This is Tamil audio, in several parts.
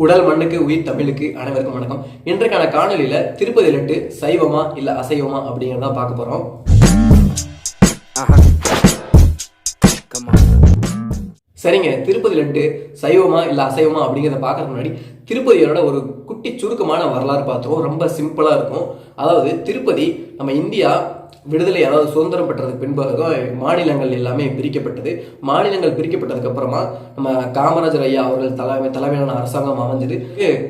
உடல் மண்ணுக்கு உயிர் தமிழுக்கு அனைவருக்கும் வணக்கம். இன்றைக்கான காணொலியில திருப்பதி லட்டு சைவமா இல்ல அசைவமா அப்படிங்கறத பார்க்க போறோம். சரிங்க திருப்பதி லட்டு சைவமா இல்ல அசைவமா அப்படிங்கிறத பார்க்கறதுக்கு முன்னாடி திருப்பதியோட ஒரு குட்டி சுருக்கமான வரலாறு பார்த்தோம் ரொம்ப சிம்பிளா இருக்கும். அதாவது திருப்பதி நம்ம இந்தியா விடுதலை அதாவது சுதந்திரம் பெற்றதுக்கு பின்பாக மாநிலங்கள் எல்லாமே பிரிக்கப்பட்டது. மாநிலங்கள் பிரிக்கப்பட்டதுக்கு அப்புறமா நம்ம காமராஜர் ஐயா அவர்கள் தலைமை தலைமையிலான அரசாங்கம் அமைஞ்சது.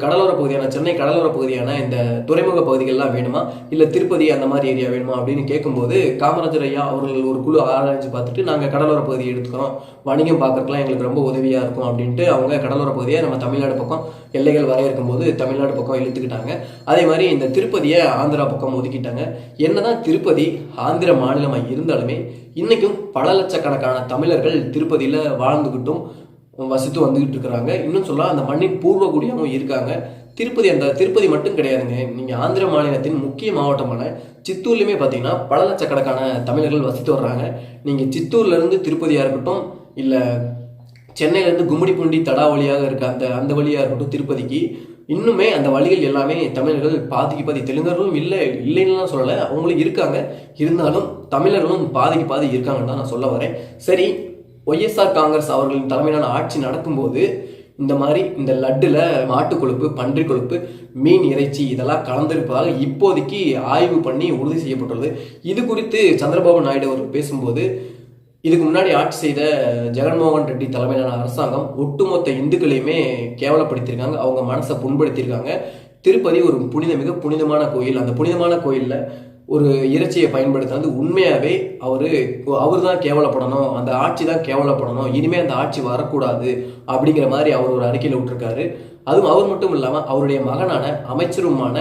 கடலோர பகுதியான சென்னை கடலோர பகுதியான இந்த துறைமுக பகுதிகள்லாம் வேணுமா? இல்ல திருப்பதி அந்த மாதிரி ஏரியா வேணுமா அப்படின்னு கேட்கும்போது காமராஜர் ஐயா அவர்கள் ஒரு குழு ஆராய்ச்சி பார்த்துட்டு நாங்க கடலோர பகுதியை எடுத்துக்கிறோம். வணிகம் பார்க்கறதுக்குலாம் எங்களுக்கு ரொம்ப உதவியா இருக்கும் அப்படின்ட்டு அவங்க கடலோர பகுதியை நம்ம தமிழ்நாடு பக்கம் எல்லைகள் வரையறுக்கும் போது தமிழ்நாடு பக்கம் இழுத்துக்கிட்டாங்க. அதே மாதிரி இந்த திருப்பதியை ஆந்திரா பக்கம் ஒதுக்கிட்டாங்க. என்னதான் திருப்பதி ஆந்திர மாநிலமாக இருந்தாலுமே இன்றைக்கும் பல லட்சக்கணக்கான தமிழர்கள் திருப்பதியில் வாழ்ந்துக்கிட்டும் வசித்து வந்துக்கிட்டு இருக்கிறாங்க இன்னும் சொல்ல அந்த மண்ணின் பூர்வகுடியாகவும் இருக்காங்க. திருப்பதி அந்த திருப்பதி மட்டும் கிடையாதுங்க. நீங்கள் ஆந்திர மாநிலத்தின் முக்கிய மாவட்டமான சித்தூர்லையுமே பார்த்தீங்கன்னா பல லட்சக்கணக்கான தமிழர்கள் வசித்து வர்றாங்க. நீங்கள் சித்தூர்லேருந்து திருப்பதியாக இருக்கட்டும் இல்லை சென்னையிலேருந்து கும்மிடிப்பூண்டி தடா வழியாக இருக்க அந்த அந்த வழியாக இருக்கட்டும் திருப்பதிக்கு இன்னுமே அந்த வழிகள் எல்லாமே தமிழர்கள் பாதிக்கு பாதி தெலுங்கர்களும் இல்லை இல்லைன்னுலாம் சொல்லலை. அவங்களும் இருக்காங்க. இருந்தாலும் தமிழர்களும் பாதிக்கு பாதி இருக்காங்கன்னு தான் நான் சொல்ல வரேன். சரி ஒய்எஸ்ஆர் காங்கிரஸ் அவர்களின் தலைமையிலான ஆட்சி நடக்கும்போது இந்த மாதிரி இந்த லட்டுல மாட்டு கொழுப்பு பன்றி கொழுப்பு மீன் இறைச்சி இதெல்லாம் கலந்திருப்பதாக இப்போதைக்கு ஆய்வு பண்ணி உறுதி செய்யப்பட்டுள்ளது. இது குறித்து சந்திரபாபு நாயுடு அவர் பேசும்போது இதுக்கு முன்னாடி ஆட்சி செய்த ஜெகன்மோகன் ரெட்டி தலைமையிலான அரசாங்கம் ஒட்டுமொத்த இந்துக்களையுமே கேவலப்படுத்தியிருக்காங்க. அவங்க மனசை புண்படுத்தியிருக்காங்க. திருப்பதி ஒரு புனித மிக புனிதமான கோயில். அந்த புனிதமான கோயிலில் ஒரு இறைச்சியை பயன்படுத்துறது உண்மையாகவே அவர் அவர் தான் கேவலப்படணும். அந்த ஆட்சி தான் கேவலப்படணும். இனிமேல் அந்த ஆட்சி வரக்கூடாது அப்படிங்கிற மாதிரி அவர் ஒரு அறிக்கையில் விட்டுருக்காரு. அதுவும் அவர் மட்டும் இல்லாமல் அவருடைய மகனான அமைச்சருமான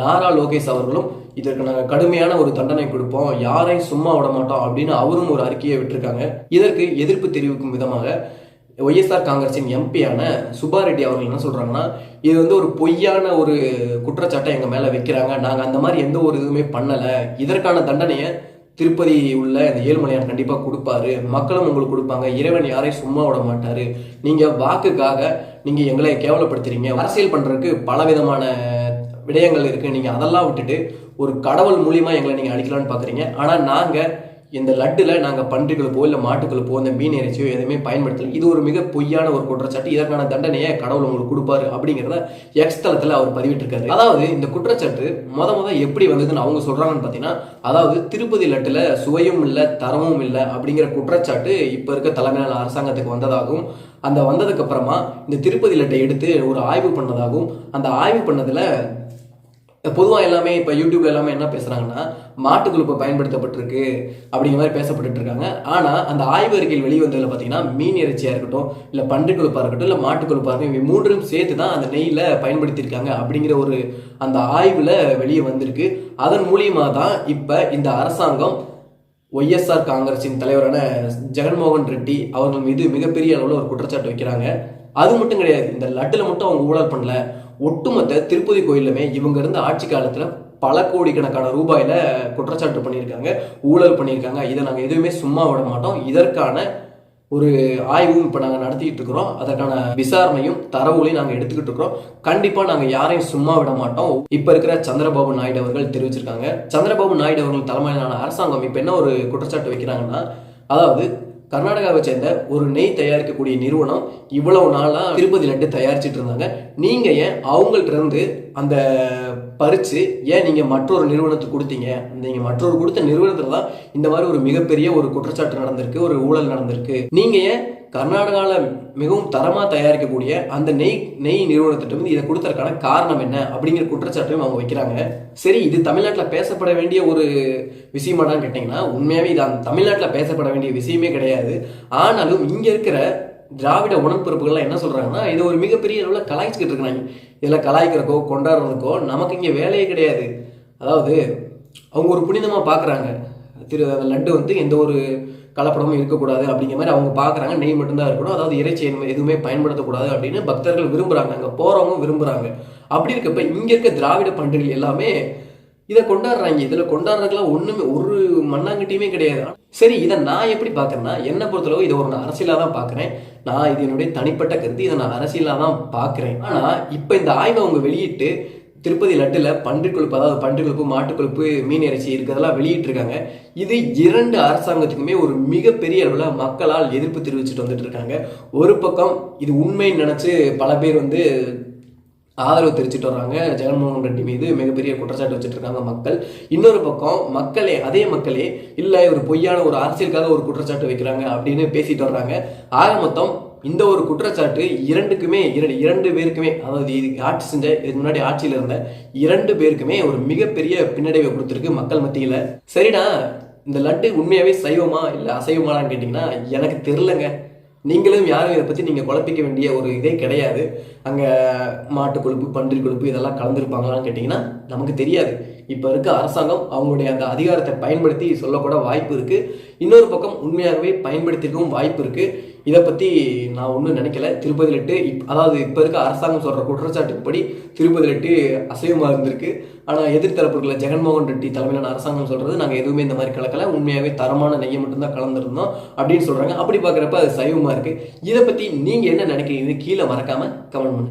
நாரா லோகேஷ் அவர்களும் இதற்கு நாங்கள் கடுமையான ஒரு தண்டனை கொடுப்போம். யாரையும் சும்மா விட மாட்டோம் அப்படின்னு அவரும் ஒரு அறிக்கையை விட்டிருக்காங்க. இதற்கு எதிர்ப்பு தெரிவிக்கும் விதமாக ஒய்எஸ்ஆர் காங்கிரஸின் எம்பியான சுப்பா ரெட்டி அவர்கள் என்ன சொல்கிறாங்கன்னா இது வந்து ஒரு பொய்யான ஒரு குற்றச்சாட்டை எங்கள் மேலே வைக்கிறாங்க. நாங்கள் அந்த மாதிரி எந்த ஒரு இதுவுமே பண்ணலை. இதற்கான தண்டனையை திருப்பதி உள்ள இந்த ஏழுமலையான் கண்டிப்பாக கொடுப்பாரு. மக்களும் உங்களுக்கு கொடுப்பாங்க. இறைவன் யாரையும் சும்மா விட மாட்டார். நீங்கள் வாக்குக்காக நீங்கள் எங்களை கேவலப்படுத்துறீங்க. அரசியல் பண்ணுறதுக்கு பல விதமான விடயங்கள் இருக்குது நீங்கள் அதெல்லாம் விட்டுட்டு ஒரு கடவுள் மூலியமாக எங்களை நீங்கள் அழிக்கலாம்னு பார்க்குறீங்க ஆனால் நாங்கள் இந்த லட்டில் நாங்கள் பன்றிகளுக்கோ இல்லை மாட்டுகளுக்கோ இந்த மீன் இறைச்சியோ எதுவுமே பயன்படுத்தல. இது ஒரு மிக பொய்யான ஒரு குற்றச்சாட்டு. இதற்கான தண்டனையை கடவுள் உங்களுக்கு கொடுப்பாரு அப்படிங்கிறத எக்ஸ் தளத்தில் அவர் பதிவிட்டிருக்காரு. அதாவது இந்த குற்றச்சாட்டு மொத மொதல் எப்படி வந்ததுன்னு அவங்க சொல்கிறாங்கன்னு பார்த்தீங்கன்னா அதாவது திருப்பதி லட்டில் சுவையும் இல்லை தரமும் இல்லை அப்படிங்கிற குற்றச்சாட்டு இப்போ இருக்க தலைமையான அரசாங்கத்துக்கு வந்ததாகவும் அந்த வந்ததுக்கு அப்புறமா இந்த திருப்பதி லட்டை எடுத்து ஒரு ஆய்வு பண்ணதாகவும் அந்த ஆய்வு பண்ணதில் பொதுவாக எல்லாமே இப்போ யூடியூப்ல எல்லாமே என்ன பேசுகிறாங்கன்னா மாட்டுக்குழுப்பு பயன்படுத்தப்பட்டிருக்கு அப்படிங்கிற மாதிரி பேசப்பட்டுட்டு இருக்காங்க. ஆனால் அந்த ஆய்வு வெளிவந்ததில் வெளியே வந்ததில் பார்த்தீங்கன்னா மீன் இறைச்சியாக இருக்கட்டும் இல்லை பன்றி கொழுப்பாக இருக்கட்டும் இல்லை மாட்டுக்கொழுப்பாக இருக்கட்டும் இவை மூன்றும் சேர்த்து தான் அந்த நெய்யில் பயன்படுத்தியிருக்காங்க அப்படிங்கிற ஒரு அந்த ஆய்வில் வெளியே வந்திருக்கு. அதன் மூலியமாக தான் இப்போ இந்த அரசாங்கம் ஒய்எஸ்ஆர் காங்கிரஸின் தலைவரான ஜெகன்மோகன் ரெட்டி அவர்கள் மீது மிகப்பெரிய அளவில் ஒரு குற்றச்சாட்டு வைக்கிறாங்க. அது மட்டும் கிடையாது இந்த லட்டில் மட்டும் அவங்க ஊழல் பண்ணல. ஒட்டுமொத்த திருப்பதி கோயிலுமே இவங்க இருந்த ஆட்சி காலத்தில் பல கோடிக்கணக்கான ரூபாயில் குற்றச்சாட்டு பண்ணியிருக்காங்க ஊழல் பண்ணியிருக்காங்க. இதை நாங்கள் எதுவுமே சும்மா விட மாட்டோம். இதற்கான ஒரு ஆய்வும் இப்போ நாங்கள் நடத்திக்கிட்டு இருக்கிறோம். அதற்கான விசாரணையும் தரவுகளையும் நாங்கள் எடுத்துக்கிட்டு இருக்கிறோம். கண்டிப்பாக நாங்கள் யாரையும் சும்மா விட மாட்டோம். இப்போ இருக்கிற சந்திரபாபு நாயுடு அவர்கள் தெரிவிச்சிருக்காங்க. சந்திரபாபு நாயுடு அவர்கள் தலைமையிலான அரசாங்கம் இப்போ என்ன ஒரு குற்றச்சாட்டு வைக்கிறாங்கன்னா அதாவது கர்நாடகாவை சேர்ந்த ஒரு நெய் தயாரிக்கக்கூடிய நிறுவனம் இவ்வளவு நாளாக திருப்பதி லட்டு தயாரிச்சிட்டு இருந்தாங்க. நீங்கள் ஏன் அவங்கள்ட்ட இருந்து அந்த பறித்து ஏன் நீங்கள் மற்றொரு நிறுவனத்துக்கு கொடுத்தீங்க? நீங்கள் மற்றொரு கொடுத்த நிறுவனத்தில் தான் இந்த மாதிரி ஒரு மிகப்பெரிய ஒரு குற்றச்சாட்டு நடந்திருக்கு ஒரு ஊழல் நடந்திருக்கு. நீங்கள் ஏன் கர்நாடகாவில் மிகவும் தரமாக தயாரிக்கக்கூடிய அந்த நெய் நெய் நிறுவனத்திட்ட வந்து இதை கொடுத்ததுக்கான காரணம் என்ன? அப்படிங்கிற குற்றச்சாட்டையும் அவங்க வைக்கிறாங்க. சரி இது தமிழ்நாட்டில் பேசப்பட வேண்டிய ஒரு விஷயமாடான்னு கேட்டிங்கன்னா உண்மையாகவே இது அந்த தமிழ்நாட்டில் பேசப்பட வேண்டிய விஷயமே கிடையாது. ஆனாலும் இங்கே இருக்கிற திராவிட உடன்பிறப்புகள்லாம் என்ன சொல்கிறாங்கன்னா இது ஒரு மிகப்பெரிய அளவில் கலாய்ச்சிக்கிட்டு இருக்கிறாங்க. இதில் கலாய்க்கிறக்கோ கொண்டாடுறதுக்கோ நமக்கு இங்கே வேலையே கிடையாது. அதாவது அவங்க ஒரு புனிதமாக பார்க்குறாங்க திரு லட்டு வந்து எந்த ஒரு கலப்படமும் இருக்கக்கூடாது அப்படிங்கிற மாதிரி அவங்க பார்க்குறாங்க நெய் மட்டும்தான் இருக்கணும். அதாவது இறைச்சி எதுவுமே- எதுவுமே பயன்படுத்தக்கூடாது அப்படின்னு பக்தர்கள் விரும்புகிறாங்க அங்கே போகிறவங்க விரும்புகிறாங்க அப்படி இருக்கப்ப இங்கே இருக்க திராவிட பண்டிகைகள் எல்லாமே இதை கொண்டாடுறாங்க. இதில் கொண்டாடுறதுக்குலாம் ஒன்றுமே ஒரு மண்ணாங்கட்டியுமே கிடையாது. சரி இதை நான் எப்படி பார்க்குறேன்னா என்னை பொறுத்தளவு இதை ஒரு நான் அரசியலாக தான் பார்க்குறேன். நான் இது என்னுடைய தனிப்பட்ட கருத்து இதை நான் அரசியலாக தான் பார்க்குறேன். ஆனால் இப்போ இந்த ஆய்வை அவங்க வெளியிட்டு திருப்பதி லட்டுல பன்றி கொழுப்பு அதாவது பன்றி கொழுப்பு மாட்டு கொழுப்பு மீன் இறைச்சி இருக்கிறதெல்லாம் வெளியிட்டிருக்காங்க. இது இரண்டு அரசாங்கத்துக்குமே ஒரு மிகப்பெரிய அளவில் மக்களால் எதிர்ப்பு தெரிவிச்சுட்டு வந்துட்டு இருக்காங்க. ஒரு பக்கம் இது உண்மைன்னு நினச்சி பல பேர் வந்து ஆதரவு தெரிவிச்சுட்டு வராங்க ஜெகன்மோகன் ரெட்டி மீது மிகப்பெரிய குற்றச்சாட்டு வச்சுட்டு இருக்காங்க மக்கள். இன்னொரு பக்கம் மக்களே அதே மக்களே இல்லை இவர் பொய்யான ஒரு அரசியலுக்காக ஒரு குற்றச்சாட்டு வைக்கிறாங்க அப்படின்னு பேசிட்டு வர்றாங்க. ஆக மொத்தம் இந்த ஒரு குற்றச்சாட்டு இரண்டுக்குமே இரண்டு இரண்டு பேருக்குமே அதாவது இது ஆட்சி செஞ்ச இதுக்கு முன்னாடி ஆட்சியில் இருந்த இரண்டு பேருக்குமே ஒரு மிகப்பெரிய பின்னடைவை கொடுத்துருக்கு மக்கள் மத்தியில். சரிடா இந்த லட்டு உண்மையாகவே சைவமா இல்லை அசைவமானு கேட்டிங்கன்னா எனக்கு தெரிலங்க நீங்களும் யாரும் இதை பற்றி நீங்கள் குழப்பிக்க வேண்டிய ஒரு இதே கிடையாது. அங்கே மாட்டு கொழுப்பு பன்றி கொழுப்பு இதெல்லாம் கலந்துருப்பாங்களான்னு கேட்டிங்கன்னா நமக்கு தெரியாது. இப்போ இருக்க அரசாங்கம் அவங்களுடைய அந்த அதிகாரத்தை பயன்படுத்தி சொல்லக்கூட வாய்ப்பு இருக்குது இன்னொரு பக்கம் உண்மையாகவே பயன்படுத்திக்கவும் வாய்ப்பு இருக்குது இதை பற்றி நான் ஒன்றும் நினைக்கல. திருப்பதி லட்டு இப் அதாவது இப்போ இருக்க அரசாங்கம் சொல்கிற குற்றச்சாட்டுப்படி திருப்பதி லட்டு அசைவமாக இருந்திருக்கு ஆனால் எதிர்த்தரப்புகளை ஜெகன்மோகன் ரெட்டி தலைமையிலான அரசாங்கம் சொல்கிறது நாங்கள் எதுவுமே இந்த மாதிரி கலக்கல. உண்மையாகவே தரமான நெய்யை மட்டும்தான் கலந்துருந்தோம் அப்படின்னு சொல்கிறாங்க அப்படி பார்க்குறப்ப அது சைவமாக இருக்குது இதை பற்றி நீங்கள் என்ன நினைக்கிறீங்க கீழே மறக்காமல் கமெண்ட் பண்ணுங்கள்